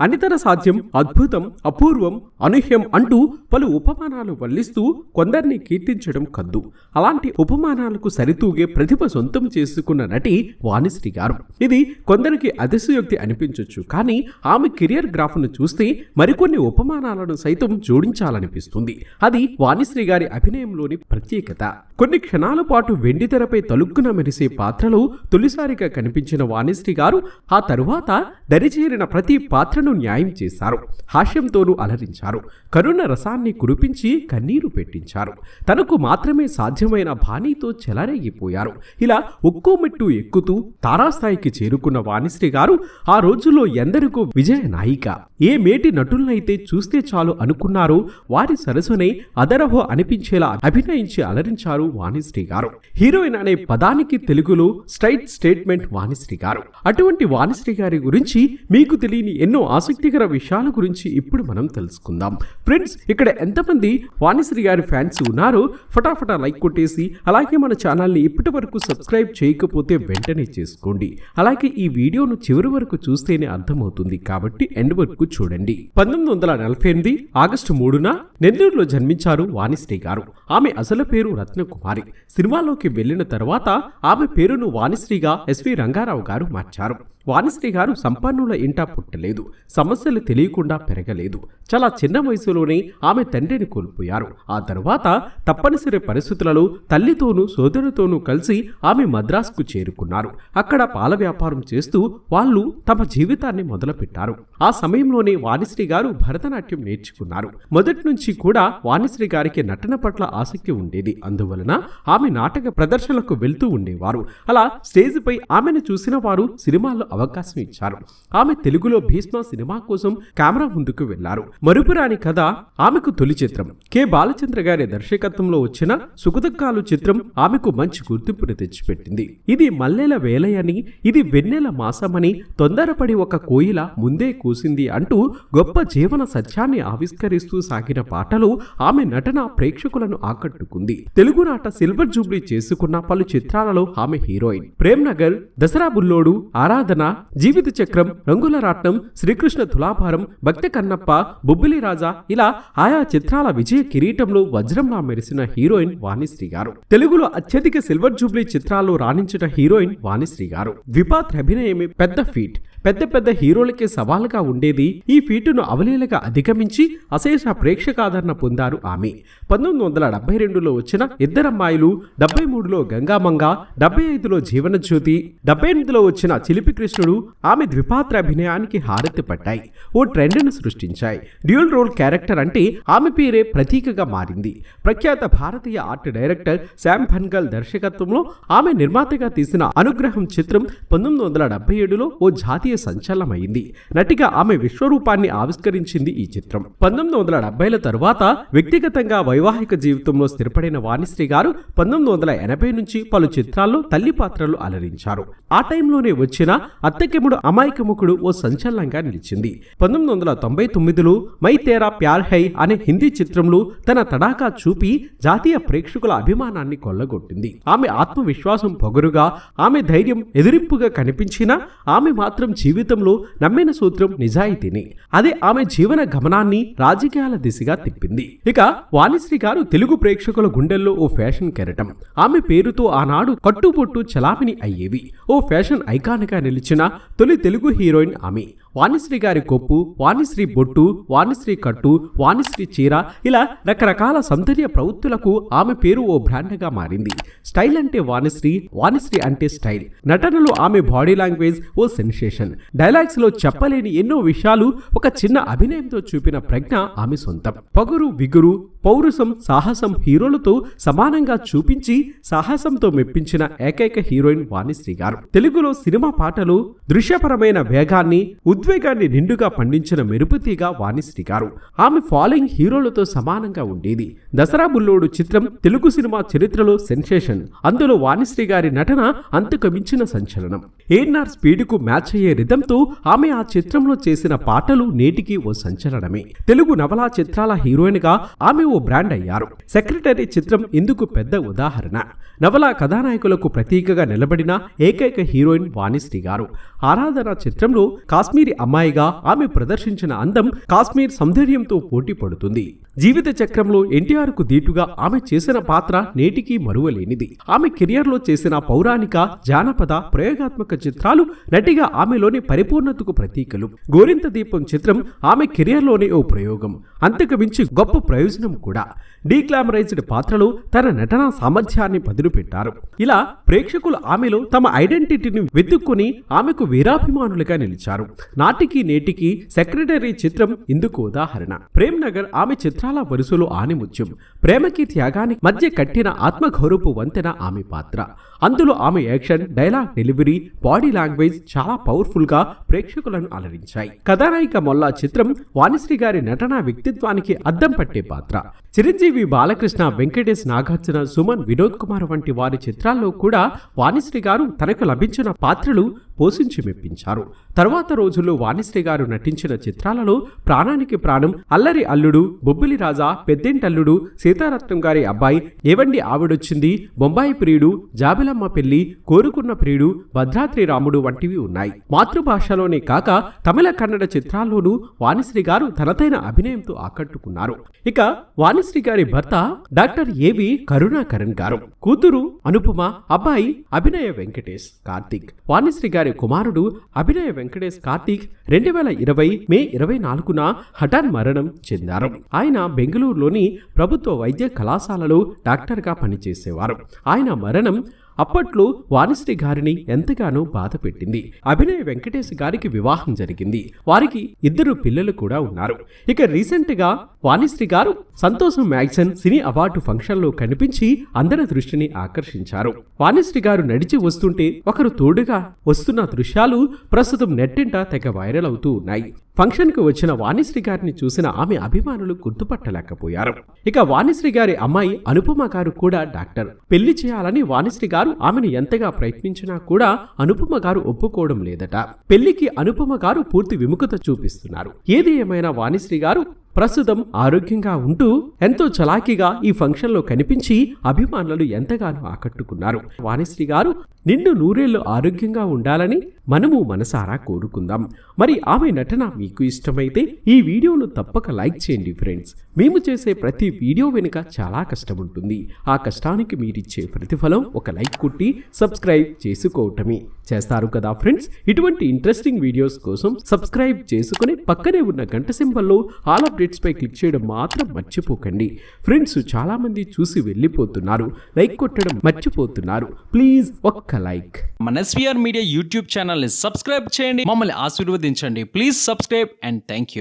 అనితర సాధ్యం అద్భుతం అపూర్వం అనూహ్యం అంటూ పలు ఉపమానాలు వల్లిస్తూ కొందరిని కీర్తించడం కద్దు. అలాంటి ఉపమానాలకు సరితూగే ప్రతిభ సొంతం చేసుకున్న నటి వాణిశ్రీ గారు. ఇది కొందరికి అతిశయోక్తి అనిపించవచ్చు కానీ ఆమె కెరియర్ గ్రాఫ్ను చూస్తే మరికొన్ని ఉపమానాలను సైతం జోడించాలనిపిస్తుంది. అది వాణిశ్రీ గారి అభినయంలోని ప్రత్యేకత. కొన్ని క్షణాల పాటు వెండితెరపై తలుక్కున మెరిసే పాత్రలో తొలిసారిగా కనిపించిన వాణిశ్రీ గారు ఆ తరువాత దరిచేరిన ప్రతి పాత్రను న్యాయం చేశారు. హాస్యంతోనూ అలరించారు. కరుణ రసాన్ని కురిపించి కన్నీరు పెట్టించారు. తనకు మాత్రమే సాధ్యమైన బాణీతో చెలరేగిపోయారు. ఇలా ఒక్కో మెట్టు ఎక్కుతూ తారాస్థాయికి చేరుకున్న వాణిశ్రీ గారు ఆ రోజుల్లో ఎందరికో విజయ నాయిక. ఏ మేటి నటులనైతే చూస్తే చాలు అనుకున్నారో వారి సరసునే అదరహో అనిపించేలా అభినయించి అలరించారు వాణిశ్రీ గారు. హీరోయిన్ అనే పదానికి తెలుగులో స్ట్రైట్ స్టేట్మెంట్ వాణిశ్రీ గారు. అటువంటి వాణిశ్రీ గారి గురించి మీకు తెలియని ఎన్నో ఆసక్తికర విషయాల గురించి ఇప్పుడు మనం తెలుసుకుందాం. ఫ్రెండ్స్ ఇక్కడ ఎంతమంది వాణిశ్రీ గారి ఫ్యాన్స్ ఉన్నారో ఫటాఫటా లైక్ కొట్టేసి అలాగే మన ఛానల్ని ఇప్పటి వరకు సబ్స్క్రైబ్ చేయకపోతే వెంటనే చేసుకోండి. అలాగే ఈ వీడియోను చివరి వరకు చూస్తేనే అర్థమవుతుంది కాబట్టి ఎండ్ వరకు చూడండి. పంతొమ్మిది వందల నలభై ఎనిమిది ఆగస్టు మూడున నెల్లూరులో జన్మించారు వాణిశ్రీ గారు. ఆమె అసలు పేరు రత్నకుమారి. సినిమాలోకి వెళ్ళిన తర్వాత ఆమె పేరును వాణిశ్రీగా ఎస్వి రంగారావు గారు మార్చారు. వాణిశ్రీ గారు సంపన్నుల ఇంట పుట్టలేదు. సమస్యలు తెలియకుండా పెరగలేదు. చాలా చిన్న వయసులోనే ఆమె తండ్రిని కోల్పోయారు. ఆ తర్వాత తప్పనిసరి పరిస్థితులలో తల్లితోనూ సోదరుతోనూ కలిసి ఆమె మద్రాసుకు చేరుకున్నారు. అక్కడ పాల వ్యాపారం చేస్తూ వాళ్ళు తమ జీవితాన్ని మొదలుపెట్టారు. ఆ సమయంలో సమయంలోనే వాణిశ్రీ గారు భరతనాట్యం నేర్చుకున్నారు. మొదటి నుంచి కూడా వాణిశ్రీ గారికి నటన పట్ల ఆసక్తి ఉండేది. అందువలన ఆమె నాటక ప్రదర్శనలకు వెళ్తూ ఉండేవారు. అలా స్టేజ్పై ఆమెను చూసిన వారు సినిమాల్లో అవకాశం ఇచ్చారు. ఆమె తెలుగులో భీష్మ సినిమా కోసం కెమెరా ముందుకు వెళ్ళారు. మరుపురాని కథ ఆమెకు తొలి చిత్రం. కె. బాలచంద్ర గారి దర్శకత్వంలో వచ్చిన సుఖదుఖాలు చిత్రం ఆమెకు మంచి గుర్తింపును తెచ్చిపెట్టింది. ఇది మల్లెల వేలయని ఇది వెన్నెల మాసమని తొందరపడి ఒక కోయిల ముందే కూసింది అంటూ గొప్ప జీవన సత్యాన్ని ఆవిష్కరిస్తూ సాగిన పాటలు ఆమె నటన ప్రేక్షకులను ఆకట్టుకుంది. తెలుగు నాట సిల్వర్ జూబ్లీ చేసుకున్న పలు చిత్రాలలో ఆమె హీరోయిన్. ప్రేమ్ నగర్ దసరా బుల్లోడు ఆరాధన జీవిత చక్రం రంగుల రాట్నం శ్రీకృష్ణ తులాభారం భక్త కన్నప్ప బొబ్బిలి రాజా ఇలా ఆయా చిత్రాల విజయ కిరీటంలో వజ్రంలా మెరిసిన హీరోయిన్ వాణిశ్రీ గారు. తెలుగులో అత్యధిక సిల్వర్ జూబ్లీ చిత్రాల్లో రాణించిన హీరోయిన్ వాణిశ్రీ గారు. ద్విపాత్ర అభినయమే పెద్ద ఫీట్. పెద్ద పెద్ద హీరోలకే సవాలుగా ఉండేది ఈ ఫీటును అవలీలగా అధిగమించి అశేష ప్రేక్షకాదరణ పొందారు ఆమె. పంతొమ్మిది వందల డెబ్బై రెండులో వచ్చిన ఇద్దరమ్మాయిలు డెబ్బై మూడులో గంగామంగ డెబ్బై ఐదులో జీవనజ్యోతి డెబ్బై ఎనిమిదిలో వచ్చిన చిలిపి కృష్ణుడు ఆమె ద్విపాత్ర అభినయానికి హారతి పట్టాయి. ఓ ట్రెండ్ను సృష్టించాయి. డ్యూల్ రోల్ క్యారెక్టర్ అంటే ఆమె పేరే ప్రతీకగా మారింది. ప్రఖ్యాత భారతీయ ఆర్ట్ డైరెక్టర్ శామ్ భన్గల్ దర్శకత్వంలో ఆమె నిర్మాతగా తీసిన అనుగ్రహం చిత్రం పంతొమ్మిది వందల డెబ్బై ఏడులో ఓ జాతీయ సంచలనమైంది. నటిగా ఆమె విశ్వరూపాన్ని ఆవిష్కరించింది ఈ చిత్రం. పంతొమ్మిది వందల డెబ్బైల తరువాత వ్యక్తిగతంగా వైవాహిక జీవితంలో స్థిరపడిన వాణిశ్రీ గారు పంతొమ్మిది వందల ఎనభై నుంచి పలు చిత్రాల్లో తల్లి పాత్రలు అలరించారు. ఆ టైంలోనే వచ్చిన అత్తకెముడు అమాయకముఖుడు ఓ సంచలనంగా నిలిచింది. పంతొమ్మిది వందల తొంభై తొమ్మిదిలో మై తేరా ప్యార్ హై అనే హిందీ చిత్రంలో తన తడాకా చూపి జాతీయ ప్రేక్షకుల అభిమానాన్ని కొల్లగొట్టింది. ఆమె ఆత్మవిశ్వాసం పొగరుగా ఆమె ధైర్యం ఎదిరింపుగా కనిపించినా ఆమె మాత్రం జీవితంలో నమ్మిన సూత్రం నిజాయితీని. అదే ఆమె జీవన గమనాన్ని రాజకీయాల దిశగా తిప్పింది. ఇక వాణిశ్రీ గారు తెలుగు ప్రేక్షకుల గుండెల్లో ఓ ఫ్యాషన్ కెరటం. ఆమె పేరుతో ఆనాడు కట్టుబొట్టు చలామిని అయ్యేవి. ఓ ఫ్యాషన్ ఐకాన్గా నిలిచిన తొలి తెలుగు హీరోయిన్ ఆమె. వాణిశ్రీ గారి కొప్పు వాణిశ్రీ బొట్టు వాణిశ్రీ కట్టు వాణిశ్రీ చీర ఇలా రకరకాల సౌందర్య ప్రవృత్తులకు ఆమె పేరు ఓ బ్రాండ్గా మారింది. స్టైల్ అంటే వాణిశ్రీ వాణిశ్రీ అంటే స్టైల్. నటనలో ఆమె బాడీ లాంగ్వేజ్ ఓ సెన్సేషన్. డైలాగ్స్లో చెప్పలేని ఎన్నో విషయాలు ఒక చిన్న అభినయంతో చూపిన ప్రజ్ఞ ఆమె సొంతం. పగురు విగురు పౌరుషం సాహసం హీరోలతో సమానంగా చూపించి సాహసంతో మెప్పించిన ఏకైక హీరోయిన్ వాణిశ్రీ గారు తెలుగులో సినిమా పాటలు దృశ్యపరమైన వేగాన్ని ఉద్వేగాన్ని నిండుగా పండించిన మెరుపుతీగా వాణిశ్రీ గారు ఆమె ఫాలోయింగ్ హీరోలతో సమానంగా ఉండేది. దసరా బుల్లోడు చిత్రం తెలుగు సినిమా చరిత్రలో సెన్సేషన్. అందులో వాణిశ్రీ గారి నటన అంతకమించిన సంచలనం. ఏఎన్ఆర్ స్పీడ్కు మ్యాచ్ అయ్యే రిధంతో ఆమె ఆ చిత్రంలో చేసిన పాటలు నేటికి ఓ సంచలనమే. తెలుగు నవలా చిత్రాల హీరోయిన్గా ఆమె ఓ బ్రాండ్ అయ్యారు. సెక్రటరీ చిత్రం ఇందుకు పెద్ద ఉదాహరణ. నవల కథానాయకులకు ప్రతీకగా నిలబడిన ఏకైక హీరోయిన్ వాణిశ్రీ గారు. ఆరాధన చిత్రంలో కాశ్మీరీ అమ్మాయిగా ఆమె ప్రదర్శించిన అందం కాశ్మీర్ సౌందర్యంతో పోటీ పడుతుంది. జీవిత చక్రంలో ఎన్టీఆర్కు దీటుగా ఆమె చేసిన పాత్ర నేటికి మరువలేనిది. ఆమె కెరియర్లో చేసిన పౌరాణిక జానపద ప్రయోగాత్మక చిత్రాలు నటిగా ఆమెలోని పరిపూర్ణతకు ప్రతీకలు. గోరింత దీపం చిత్రం ఆమె కెరియర్లోనే ఓ ప్రయోగం. అంతకు మించి గొప్ప ప్రయోజనం కూడా. డీగ్లామరైజ్డ్ పాత్రలో తన నటనా సామర్థ్యాన్ని పదులు పెట్టారు ఇలా ప్రేక్షకులు ఆమెలో తమ ఐడెంటిటీని వెతుక్కుని ఆమెకు వీరాభిమానులుగా నిలిచారు. నాటికి నేటికి సెక్రటరీ చిత్రం ఇందుకు ఉదాహరణ. ప్రేమ్ నగర్ ఆమె పాఠాల వరుసలో ఆనిముత్యం. ప్రేమకి త్యాగానికి మధ్య కట్టిన ఆత్మగౌరవపు వంతెన ఆమె పాత్ర. అందులో ఆమె action dialogue delivery body language చాలా పవర్ఫుల్గా ప్రేక్షకులను అలరించాయి. కథానాయిక మొల్లా చిత్రం వాణిశ్రీ గారి నటనా వ్యక్తిత్వానికి అద్దం పట్టే పాత్ర. చిరంజీవి బాలకృష్ణ వెంకటేష్ నాగార్జున సుమన్ వినోద్ కుమార్ వంటి వారి చిత్రాల్లో కూడా వాణిశ్రీ గారు తనకు లభించిన పాత్రలు పోషించి మెప్పించారు. తరువాత రోజుల్లో వాణిశ్రీ గారు నటించిన చిత్రాలలో ప్రాణానికి ప్రాణం అల్లరి అల్లుడు బొబ్బిలి రాజా పెద్దేంటల్లుడు సీతారత్నం గారి అబ్బాయి ఏవండి ఆవిడొచ్చింది బొంబాయి ప్రియుడు మంగళమ్మ పెళ్ళి కోరుకున్న ప్రియుడు భద్రాద్రి రాముడు వంటివి ఉన్నాయి. మాతృభాషలోనే కాక తమిళ కన్నడ చిత్రాల్లోనూ వాణిశ్రీ గారు తనదైన అభినయంతో ఆకట్టుకున్నారు. ఇక వాణిశ్రీ గారి భర్త డాక్టర్ ఏవి కరుణాకరణ్ గారు. కూతురు అనుపమ అబ్బాయి అభినయ వెంకటేష్ కార్తీక్. వాణిశ్రీ గారి కుమారుడు అభినయ వెంకటేష్ కార్తీక్ రెండు వేల ఇరవై మే ఇరవై నాలుగున హఠాన్ మరణం చెందారు. ఆయన బెంగళూరులోని ప్రభుత్వ వైద్య కళాశాలలో డాక్టర్గా పనిచేసేవారు. ఆయన మరణం అప్పట్లో వాణిశ్రీ గారిని ఎంతగానో బాధ పెట్టింది. అభినయ వెంకటేష్ గారికి వివాహం జరిగింది. వారికి ఇద్దరు పిల్లలు కూడా ఉన్నారు. ఇక రీసెంట్గా వాణిశ్రీ గారు సంతోషం మ్యాగ్జన్ సినీ అవార్డు ఫంక్షన్లో కనిపించి అందరి దృష్టిని ఆకర్షించారు. వాణిశ్రీ గారు నడిచి వస్తుంటే ఒకరు తోడుగా వస్తున్న దృశ్యాలు ప్రస్తుతం నెట్టింట తెగ వైరల్ అవుతూ ఉన్నాయి. ఫంక్షన్కు వచ్చిన వాణిశ్రీ గారిని చూసిన ఆమె అభిమానులు గుర్తుపట్టలేకపోయారు. ఇక వాణిశ్రీ గారి అమ్మాయి అనుపమ గారు కూడా డాక్టర్. పెళ్ళి చేయాలని వాణిశ్రీ గారు ఆమెను ఎంతగా ప్రయత్నించినా కూడా అనుపమ గారు ఒప్పుకోవడం లేదట. పెళ్ళికి అనుపమ గారు పూర్తి విముఖత చూపిస్తున్నారు. ఏది ఏమైనా వాణిశ్రీ గారు ప్రస్తుతం ఆరోగ్యంగా ఉంటూ ఎంతో చలాకీగా ఈ ఫంక్షన్లో కనిపించి అభిమానులు ఎంతగానో ఆకట్టుకున్నారు. వాణిశ్రీ గారు నిండు నూరేళ్ళు ఆరోగ్యంగా ఉండాలని మనము మనసారా కోరుకుందాం. మరి ఆమె నటన మీకు ఇష్టమైతే ఈ వీడియోను తప్పక లైక్ చేయండి ఫ్రెండ్స్. మేము చేసే ప్రతి వీడియో వెనుక చాలా కష్టం ఉంటుంది ఆ కష్టానికి మీరిచ్చే ప్రతిఫలం ఒక లైక్ కొట్టి సబ్స్క్రైబ్ చేసుకోవటమే. చేస్తారు కదా ఫ్రెండ్స్? ఇటువంటి ఇంట్రెస్టింగ్ వీడియోస్ కోసం సబ్స్క్రైబ్ చేసుకుని పక్కనే ఉన్న గంట సింబల్లో ఆల్ అప్డేట్స్ పై క్లిక్ చేయడం మాత్రం మర్చిపోకండి. ఫ్రెండ్స్ చాలా మంది చూసి వెళ్ళిపోతున్నారు. లైక్ కొట్టడం మర్చిపోతున్నారు. ప్లీజ్ ఒక్క లైక్. మన ఎస్వీఆర్ మీడియా యూట్యూబ్ ఛానల్ని సబ్స్క్రైబ్ చేయండి మమ్మల్ని ఆశీర్వదించండి. Please subscribe and thank you